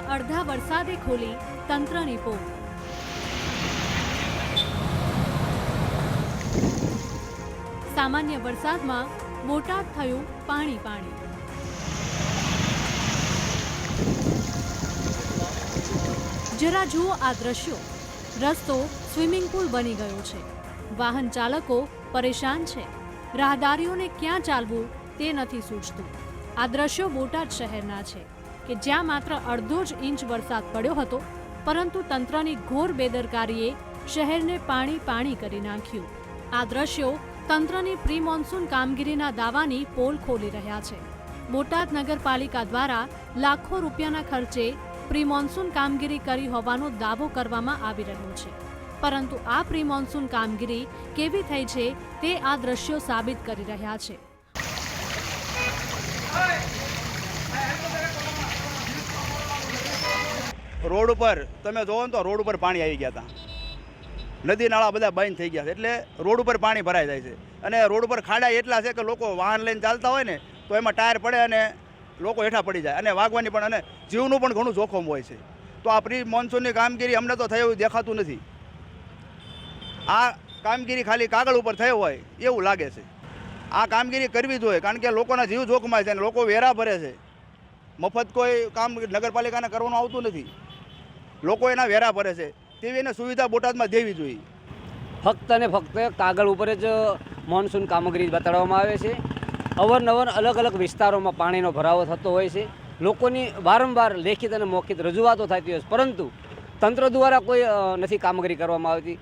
અડધા વરસાદે ખોલી તંત્રની પોલ. સામાન્ય વરસાદમાં બોટાદ થયું પાણી પાણી. જરા જુઓ આ દ્રશ્યો. રસ્તો સ્વિમિંગ પુલ બની ગયો છે. વાહન ચાલકો પરેશાન છે. રાહદારીઓને ક્યાં ચાલવું તે નથી સૂચતું. આ દ્રશ્યો બોટાદ શહેરના છે. કે જ્યાં માત્ર અડધો જ ઇંચ વરસાદ પડ્યો હતો, પરંતુ તંત્રની ઘોર બેદરકારીએ શહેરને પાણી પાણી કરી નાખ્યું. આ દ્રશ્યો તંત્રની પ્રી મોન્સૂન કામગીરીના દાવાની પોલ ખોલી રહ્યા છે. બોટાદ નગરપાલિકા દ્વારા લાખો રૂપિયાના ખર્ચે પ્રી મોન્સૂન કામગીરી કરી હોવાનો દાવો કરવામાં આવી રહ્યો છે. પરંતુ આ પ્રી મોન્સૂન કામગીરી કેવી થઈ છે તે આ દ્રશ્યો સાબિત કરી રહ્યા છે. રોડ ઉપર, તમે જોવો ને તો રોડ ઉપર પાણી આવી ગયા હતા નદી નાળા બધા બંધ થઈ ગયા છે. એટલે રોડ ઉપર પાણી ભરાઈ જાય છે. અને રોડ ઉપર ખાડા એટલા છે કે લોકો વાહન લઈને ચાલતા હોય ને, તો એમાં ટાયર પડે અને લોકો હેઠા પડી જાય. અને વાગવાની પણ, અને જીવનું પણ ઘણું જોખમ હોય છે. તો આ પ્રી મોન્સૂનની કામગીરી અમને તો થયું દેખાતું નથી. આ કામગીરી ખાલી કાગળ ઉપર થયો હોય એવું લાગે છે. આ કામગીરી કરવી જોઈએ, કારણ કે લોકોના જીવ જોખમાય છે અને લોકો વેરા ભરે છે. મફત કોઈ કામ નગરપાલિકાને કરવાનું આવતું નથી. લોકો એના વેરા ભરે છે. તેવી એને સુવિધા બોટાદમાં દેવી જોઈએ. ફક્ત અને ફક્ત કાગળ ઉપર જ મોન્સૂન કામગીરી બતાડવામાં આવે છે. અવરનવર અલગ અલગ વિસ્તારોમાં પાણીનો ભરાવો થતો હોય છે. લોકોની વારંવાર લેખિત અને મૌખિત રજૂઆતો થતી હોય છે. પરંતુ તંત્ર દ્વારા કોઈ નથી કામગીરી કરવામાં આવતી.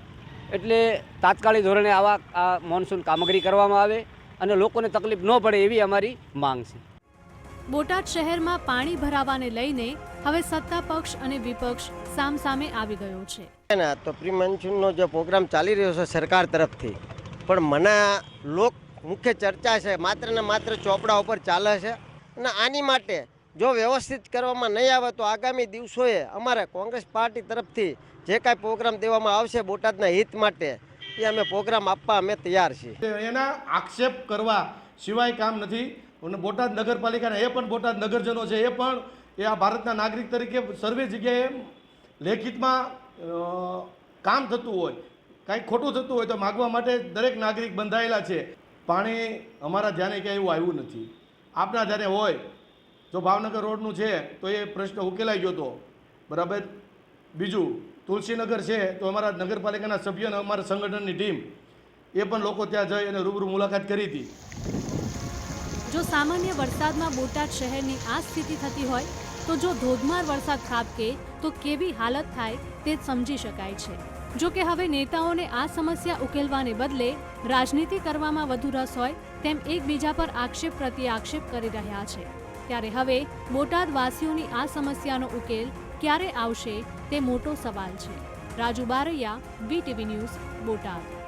એટલે તાત્કાલિક ધોરણે આવા, આ મોન્સૂન કામગીરી કરવામાં આવે અને લોકોને તકલીફ ન પડે એવી અમારી માંગ છે. બોટાદ શહેરમાં પાણી ભરાવાને લઈને હવે સત્તા પક્ષ અને વિપક્ષ સામસામે આવી ગયો છે. ને તો પ્રી મોન્સૂનનો જે પ્રોગ્રામ ચાલી રહ્યો છે સરકાર તરફથી પણ મને લોક મુખ્ય ચર્ચા છે માત્ર ને માત્ર ચોપડા ઉપર ચાલે છે અને આની માટે જો વ્યવસ્થિત કરવામાં નહીં આવે તો આગામી દિવસોએ અમારે કોંગ્રેસ પાર્ટી તરફથી જે કાંઈ પ્રોગ્રામ દેવામાં આવશે બોટાદના હિત માટે એ અમે પ્રોગ્રામ આપવા અમે તૈયાર છીએ. એના આક્ષેપ કરવા સિવાય કામ નથી. અને બોટાદ નગરપાલિકાના એ પણ બોટાદ નગરજનો છે. એ પણ એ આ ભારતના નાગરિક તરીકે સર્વે જગ્યાએ લેખિતમાં કામ થતું હોય, કાંઈક ખોટું થતું હોય તો માગવા માટે દરેક નાગરિક બંધાયેલા છે. પાણી અમારા ધ્યાને ક્યાંય એવું આવ્યું નથી. આપના ધ્યાને હોય, જો ભાવનગર રોડનું છે, તો એ પ્રશ્ન ઉકેલાઈ ગયો હતો બરાબર? બીજું, તુલસીનગર છે, તો અમારા નગરપાલિકાના સભ્ય અને અમારા સંગઠનની ટીમ, એ પણ લોકો ત્યાં જઈ અને રૂબરૂ મુલાકાત કરી હતી. જો સામાન્ય વરસાદમાં બોટાદ શહેરની આ સ્થિતિ થતી હોય, તો જો ધોધમાર વરસાદ ખાબકે, તો કેવી હાલત થાય તે સમજી શકાય છે. જો કે હવે નેતાઓને આ સમસ્યા ઉકેલવાને બદલે રાજનીતિ કરવામાં વધુ રસ હોય, તેમ એકબીજા પર આક્ષેપ પ્રત્યે આક્ષેપ કરી રહ્યા છે. ત્યારે હવે બોટાદ વાસીઓની આ સમસ્યાનો ઉકેલ ક્યારે આવશે તે મોટો સવાલ છે. Raju Baraiya VTV news, Botad.